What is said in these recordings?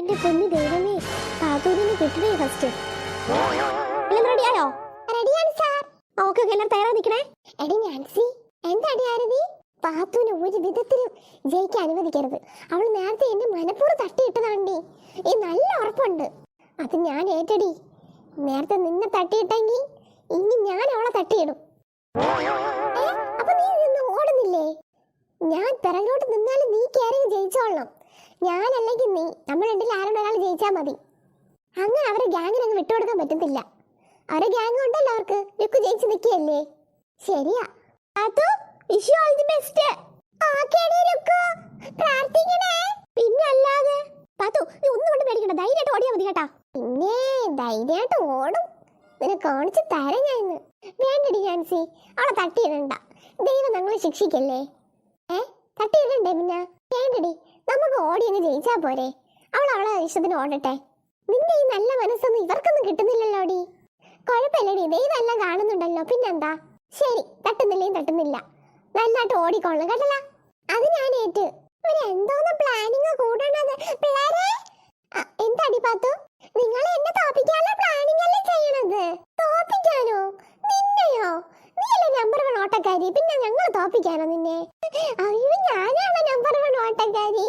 എന്റെ പൊന്നു ദൈവമേ പാത്തൂരിന് കിട്ടണേ ഫസ്റ്റ് റെഡിയായോ റെഡിയാണ് സാർ ഓക്കെ ഓക്കെ എല്ലാം തയ്യാറാ നിക്കണേ? എടി നാൻസി എന്താടി ആരതി? പാത്തുവിനെ ഒരു വിധത്തിലും ജയിക്കാൻ അനുവദിക്കരുത്. അവൾ നേരത്തെ എന്റെ മനപ്പൂർവം തട്ടിയിട്ടതാണ്ടി ഈ നല്ല ഉറപ്പുണ്ട്. അത് ഞാൻ ഏറ്റടി. നേരത്തെ നിന്നെ തട്ടിയിട്ടെങ്കിൽ ഇനി ഞാൻ അവളെ തട്ടിയിടും. അപ്പൊ നീ നിന്ന് ഓടുന്നില്ലേ? ഞാൻ പിറകോട്ട് നിന്നാലും നീ കയറി ജയിച്ചോളണം. ഞാനല്ലെങ്കിൽ നീ നമ്മൾ രണ്ടിൽ ആരും ഒരാൾ ജയിച്ചാൽ മതി. അങ്ങനെ അവരെ ഗ്യാങ്ങിന് അങ്ങ് വിട്ടുകൊടുക്കാൻ പറ്റത്തില്ല. അവരെ ഗ്യാങ് ഉണ്ടല്ലോ അവർക്ക്. ലുക്ക് ജയിച്ച് നിൽക്കുകയല്ലേ? ശരിയാ. അതോ ദി ബെസ്റ്റ് നീ ഒന്നും കൊണ്ട് പേടിക്കണ്ട. ധൈര്യമായിട്ട് ധൈര്യമായിട്ട് ഞാൻ ഇന്ന്. വേണ്ടടി അവളെ ദൈവം ശിക്ഷിക്കല്ലേ? ഏ? തട്ടിയിടണ്ടേ പിന്നെ? വേണ്ടടി. നമുക്ക് ഓടി അങ്ങ് ജയിച്ചാ പോരെ. അവൾ അവളെ ഇഷ്ടത്തിന് ഓടട്ടെ. നിന്റെ ഈ നല്ല മനസ്സൊന്നും ഇവർക്കൊന്നും കിട്ടുന്നില്ലല്ലോടി കുഴപ്പമില്ലടി ദൈവം എല്ലാം കാണുന്നുണ്ടല്ലോ. പിന്നെന്താ? ശരി തട്ടുന്നില്ലേ തട്ടുന്നില്ല. നന്നായിട്ട് ഓടിക്കോളണം കേട്ടല്ല? അത് ഞാൻ ഏറ്റ്. ഒരു എന്തോന്ന് പ്ലാനിങ് കൂടണത്? പിള്ളേരെ? എന്താടി പാത്തു? നിങ്ങൾ എന്നെ തോപ്പിക്കാനുള്ള പ്ലാനിങ് അല്ലേ ചെയ്യണത്? തോപ്പിക്കാനോ? നിന്നെയോ? നീയല്ലേ നമ്പർ വൺ ഓട്ടക്കാരി. പിന്നെ ഞങ്ങൾ തോപ്പിക്കാനോ നിന്നെ അയ്യോ ഞാനാണ് നമ്പർ വൺ ഓട്ടക്കാരി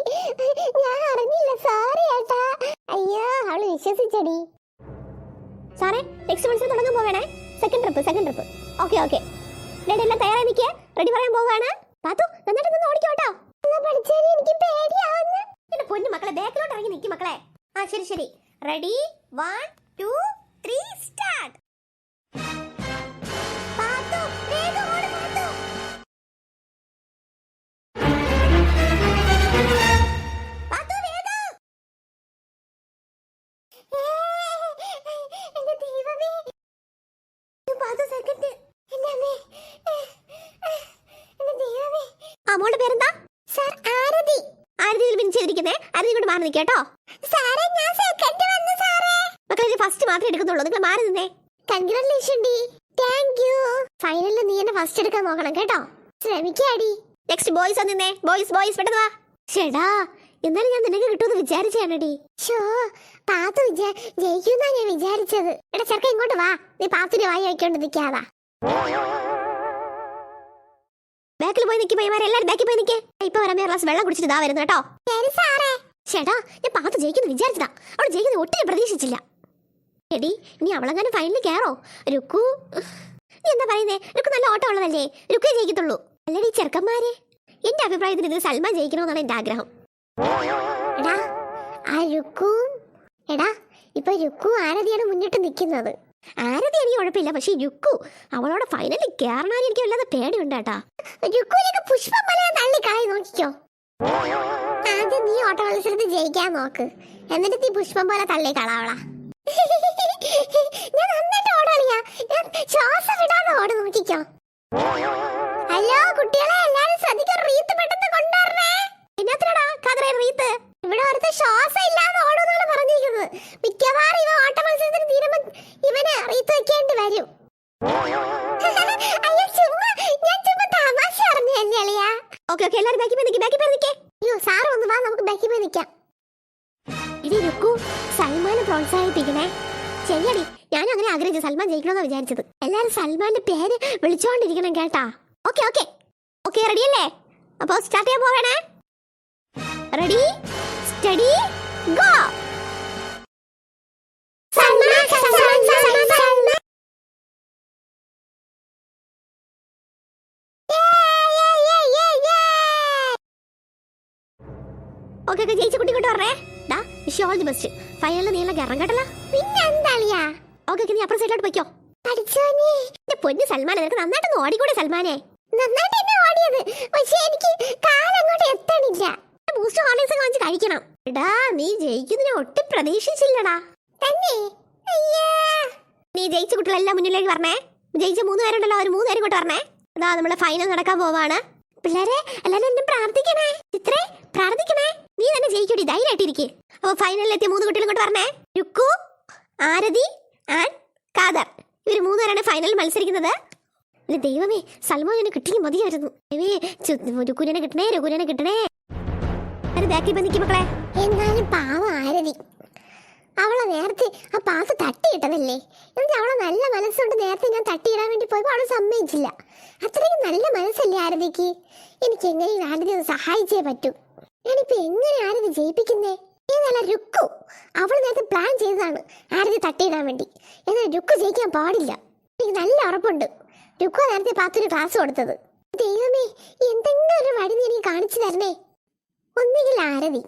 ഞാൻ അറിഞ്ഞില്ല സോറി ഏട്ടാ അയ്യോ അവൾ വിശ്വസിച്ചടി. സാറേ നെക്സ്റ്റ് മത്സരം തുടങ്ങാൻ പോവേണേ. Second trip second trip okay okay ready എല്ലാം തയ്യാറായി നിൽക്കുക റെഡി പറയാൻ പോവാണ്. പാത്തു നന്നായിട്ട് നിന്ന് ഓടിക്കോട്ടോ. എനിക്ക് പൊന്നു മക്കളെ ബാക്കിലോട്ട് ഇറങ്ങി നിൽക്കും മക്കളെ. ആ ശരി ശരി. Ready one two three Aarathi pin ചെയ്തിരിക്കുന്നേ? Aarathi കൊണ്ട് മാറി നിൽക്കട്ടോ സാറേ ഞാൻ സെക്കൻഡ് വന്നു സാറേ. മക്കളെ ഫസ്റ്റ് മാത്രമേ എടുക്കുന്നുള്ളൂ നിങ്ങൾ മാറി നിന്നേ. Congratulation D. താങ്ക് യു ഫൈനലിൽ നീ എന്നെ ഫസ്റ്റ് എടുക്കാൻ നോക്കണം കേട്ടോ. ശ്രമിക്കാടി. നെക്സ്റ്റ് ബോയ്സ് നിന്നേ. ബോയ്സ് ബോയ്സ് പെട്ടെന്ന് വാ. ചേടാ എന്നാലും ഞാൻ നിനക്ക് കിട്ടുമെന്ന് വിചാരിച്ചാണടി ഷോ പാത്തു ജയിക്കുന്നാ ഞാൻ വിചാരിച്ചത്. എടാ ചെറുക്ക ഇങ്ങോട്ട് വാ. നീ പാത്തിന്റെ വായി വയ്ക്കൊണ്ട് നിൽക്കാതാ ബാക്കിൽ പോയി നിൽക്കി പയ്യമാരെ എല്ലാവരും ബാക്കിൽ പോയി നിൽക്കേ ഇപ്പൊ വരാൻ ഗ്ലാസ് വെള്ളം കുടിച്ചിട്ട് ഇതാ വരുന്നു കേട്ടോ. ചേട്ടാ ഞാൻ പാത്ത് ജയിക്കുന്നു വിചാരിച്ചതാ. അവൾ ജയിക്കുന്നത് ഒട്ടും പ്രതീക്ഷിച്ചില്ല. എടി ഇനി അവളെങ്ങാനും ഫൈനലിൽ കയറോ രുക്കു. നീ എന്താ പറയുന്നേ? രുക്കു നല്ല ഓട്ടം ഉള്ളതല്ലേ? രുക്കേ ജയിക്കത്തുള്ളൂ. അല്ലടി ചെറുക്കന്മാരെ. എന്റെ അഭിപ്രായത്തിൽ ഇതിൽ സൽമാൻ ജയിക്കണമെന്നാണ് എന്റെ ആഗ്രഹം. എടാ ആ രുക്കു. എടാ ഇപ്പൊ രുക്കു ആരതിയാണ് മുന്നിട്ട് നിൽക്കുന്നത് ആരതി എനിക്ക് കുഴപ്പമില്ല പക്ഷെ യുക്കു അവളോട് ഫൈനലി കയറണാൻ എനിക്ക് വല്ലാതെ പേടിയുണ്ട് കേട്ടാ രുക്കുവിനൊക്കെ പുഷ്പം പോലെ തള്ളിക്കളായി നോക്കിക്കോ. ആദ്യം നീ ഓട്ട ജയിക്കാൻ നോക്ക്. എന്നിട്ട് നീ പുഷ്പം പോലെ തള്ളിക്കളാവളാ ഞാൻ നന്നായിട്ട് ഓടാളിയാ ഞാൻ ശ്വാസം വിടാതെ ഓട് നോക്കിക്കോ. ഹലോ കുട്ടികളെ എല്ലാരും ശ്രദ്ധിക്കാൻ റീത്ത് പെട്ടെന്ന് ഓക്കെ എല്ലാരും ബാക്കി പോയി നിൽക്കി ബാക്കി പോയി നിൽക്കേ അയ്യോ സാറ് ഒന്ന് വാ നമുക്ക് ബാക്കി പോയി നിൽക്കാം ഇനി രുക്കു സൽമാനെ പ്രോത്സാഹിപ്പിക്കണേ. ശരിയടി ഞാൻ അങ്ങനെ ആഗ്രഹിച്ചു സൽമാൻ ജയിക്കണമെന്നാ വിചാരിച്ചത്. എല്ലാരും സൽമാന്റെ പേര് വിളിച്ചോണ്ടിരിക്കണം കേട്ടാ. Okay okay. ഓക്കെ റെഡി അല്ലേ? അപ്പോ സ്റ്റാർട്ട് ചെയ്യാൻ പോവേണേ. Ready study go okay okay ജയിച്ച കുട്ടി കൊണ്ട് പറഞ്ഞേ ഡാ വിഷ് ഓൾ ദി ബെസ്റ്റ് ഫൈനലിൽ നീല കയറാൻ കേട്ടല്ലോ പിന്നെ എന്താളിയാ ഓക്കെ ഓക്കെ നീ അപ്പുറം സൈഡിലോട്ട് പൊയ്ക്കോ. പഠിച്ചോനെ എന്റെ പൊന്നു സൽമാൻ നിനക്ക് നന്നായിട്ടൊന്ന് ഓടിക്കൂടെ സൽമാനെ? നന്നായിട്ട് എന്നെ ഓടിയത്. പക്ഷേ എനിക്ക് കാലങ്ങോട്ട് എത്തണില്ല. ബൂസ്റ്റ് ഹോർലിക്സ് വാങ്ങിച്ച് കഴിക്കണം. എടാ നീ ജയിക്കുന്നതിന് ഒട്ടും പ്രതീക്ഷിച്ചില്ലടാ. തന്നെ? നീ ജയിച്ച കുട്ടികളെല്ലാം മുന്നിലേക്ക് പറഞ്ഞേ ജയിച്ച മൂന്ന് പേരുണ്ടല്ലോ ഒരു മൂന്ന് പേരും കൂട്ട് പറഞ്ഞേ അതാ നമ്മളെ ഫൈനൽ നടക്കാൻ പോവാണ്. പിള്ളേരെ എല്ലാരും എന്നെ പ്രാർത്ഥിക്കണേ. ചിത്രേ പ്രാർത്ഥിക്കണേ. നീ തന്നെ ജയിക്കൂടി ധൈര്യമായിട്ടിരിക്കെ. അപ്പൊ ഫൈനലിൽ എത്തിയ മൂന്ന് കുട്ടികളും കൊണ്ട് പറഞ്ഞേ രുക്കു ആരതി ആൻഡ് കാദർ ഇവർ മൂന്നുപേരാണ് ഫൈനലിൽ മത്സരിക്കുന്നത്. ദൈവമേ സൽമാനെ കിട്ടിയെങ്കിൽ മതിയായിരുന്നു. രുക്കുനെ കിട്ടണേ രുക്കുനെ കിട്ടണേ. ബാക്കിൽ ബന്ധിക്കും മക്കളെ. എന്നാലും പാവം ആരതി. അവളെ നേരത്തെ ആ പാസ് തട്ടിയിട്ടതല്ലേ എന്നിട്ട് അവളെ നല്ല മനസ്സുകൊണ്ട് നേരത്തെ ഞാൻ തട്ടിയിടാൻ വേണ്ടി പോയപ്പോൾ അവളെ സമ്മതിച്ചില്ല. അത്രയും നല്ല മനസ്സല്ലേ ആരതിക്ക്? എനിക്ക് എങ്ങനെയും ആരതി ഒന്ന് സഹായിച്ചേ പറ്റൂ. ഞാനിപ്പോ എങ്ങനെ ആരതി ജയിപ്പിക്കുന്നേ? ഏതല്ല രുക്കു. അവൾ നേരത്തെ പ്ലാൻ ചെയ്തതാണ് ആരതി തട്ടിയിടാൻ വേണ്ടി. എന്നാൽ രുക്കു ജയിക്കാൻ പാടില്ല. എനിക്ക് നല്ല ഉറപ്പുണ്ട്. രുക്കു നേരത്തെ പാത്തൊരു ക്ലാസ് കൊടുത്തത്. ദൈവമേ എന്തെങ്കിലും ഒരു വഴി നീ എനിക്ക് കാണിച്ചു തരണേ. ഒന്നുകിൽ ആരതി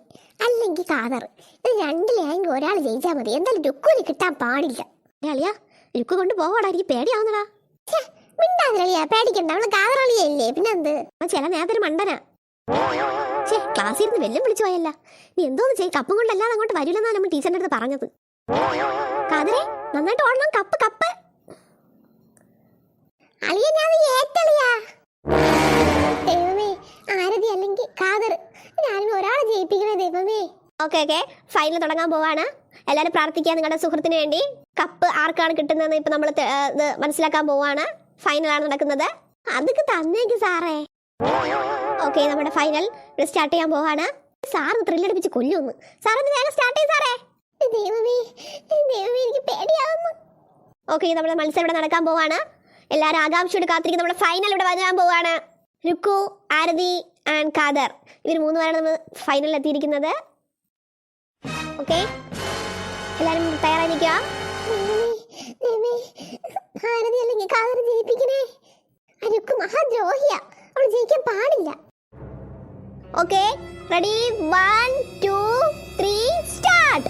അല്ലെങ്കിൽ കാതർ ഇത് രണ്ടിലായെങ്കിൽ ഒരാൾ ജയിച്ചാൽ മതി. എന്തായാലും രുക്കുവിന് കിട്ടാൻ പാടില്ല. അളിയാ രുക്കു കൊണ്ട് പോവാടാ. എനിക്ക് പേടിയാവുന്നടാ. മിണ്ടാതിരളിയാ പേടിക്കണ്ട. അവൾ കാതറളിയല്ലേ പിന്നെന്ത്? ചില നേരത്തെ മണ്ടനാ. ക്ലാസ്സിൽ ഇരുന്ന് വെല്ലം വിളിച്ചു പോയല്ല. നീ എന്തോന്ന് ചെയ്യും കപ്പും കൊണ്ടല്ലാതെ അങ്ങോട്ട് വരില്ലെന്നാണ് നമ്മൾ ടീച്ചറിന്റെ അടുത്ത് പറഞ്ഞത്. കാതരെ നന്നായിട്ട് ഓടണം കപ്പ് കപ്പ്. ദൈവമേ ആരതി അല്ലെങ്കിൽ കാതർ. ഞാനും ഒരാളെ ജയിപ്പിക്കണേ ദൈവമേ. Okay okay. ഫൈനൽ തുടങ്ങാൻ പോവാണ്. എല്ലാവരും പ്രാർത്ഥിക്കുക നിങ്ങളുടെ സുഹൃത്തിന് വേണ്ടി. കപ്പ് ആർക്കാണ് കിട്ടുന്നതെന്ന് ഇപ്പൊ നമ്മൾ മനസ്സിലാക്കാൻ പോവാണ്. ഫൈനലാണ് നടക്കുന്നത്. അതൊക്കെ തന്നേക്ക് സാറേ. ഓക്കെ നമ്മുടെ ഫൈനൽ സ്റ്റാർട്ട് ചെയ്യാൻ പോവാണ്. സാർ ത്രില്ലടിപ്പിച്ച് കൊല്ലുന്നു സാർ ഒന്ന് വേഗം സ്റ്റാർട്ട് ചെയ്യും സാറേ. ദൈവമേ ദൈവമേ എനിക്ക് പേടിയാവുന്നു. ഓക്കെ നമ്മുടെ മത്സരം ഇവിടെ നടക്കാൻ പോവാണ്. എല്ലാവരും ആകാംക്ഷയോട് കാത്തിരിക്കുന്ന. നമ്മുടെ ഫൈനൽ ഇവിടെ വരാൻ പോവാണ്. രുക്കു ആരതി ആൻഡ് കാദർ ഇവർ മൂന്ന് പേരാണ് നമ്മൾ ഫൈനലിൽ എത്തിയിരിക്കുന്നത്. ഓക്കെ എല്ലാവരും തയ്യാറായി നിൽക്കുക ആരതി കാദർ ജയിപ്പിക്കണേ. ജയിക്കാൻ പാടില്ല. Okay ready one two three start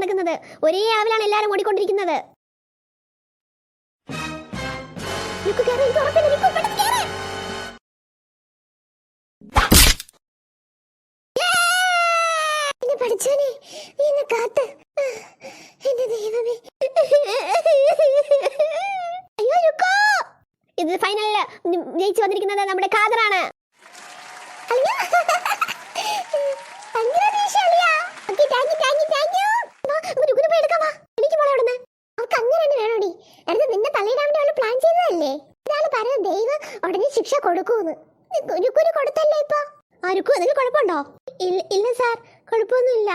നടക്കുന്നത്. ഒരേ അളവിലാണ് എല്ലാവരും ഓടിക്കൊണ്ടിരിക്കുന്നത്. നിക്കു കേറ്, എനിക്ക് ഉറപ്പില്ല, നിക്കു, പെട്ടെന്ന് കേറ്. എന്നെ പഠിച്ചോനെ നീ എന്നെ കാത്ത്. എന്റെ ദൈവമേ. അയ്യോ രുക്കോ ഇത് ഫൈനലിൽ ജയിച്ചു വന്നിരിക്കുന്നത് നമ്മുടെ ഖാദറാണ്. അയ്യോ. Okay, thank you, thank you, thank you. വാ, നമുക്ക് രുക്കുനെ പോയി എടുക്കാം, വാ. എനിക്ക് മോളെ അവിടുന്ന്. അവൾക്ക് അങ്ങനെ തന്നെ വേണോടി. നേരത്തെ നിന്നെ തള്ളിയിടാൻ വേണ്ടി അവൾ പ്ലാൻ ചെയ്തതല്ലേ ഇതാണ് പറയുന്നത് ദൈവം ഉടനെ ശിക്ഷ കൊടുക്കൂന്ന് രുക്കുന് കൊടുത്തല്ലേ ഇപ്പൊ? ആ അതിന് കുഴപ്പമുണ്ടോ? ഇല്ല സാർ കുഴപ്പമൊന്നുമില്ല.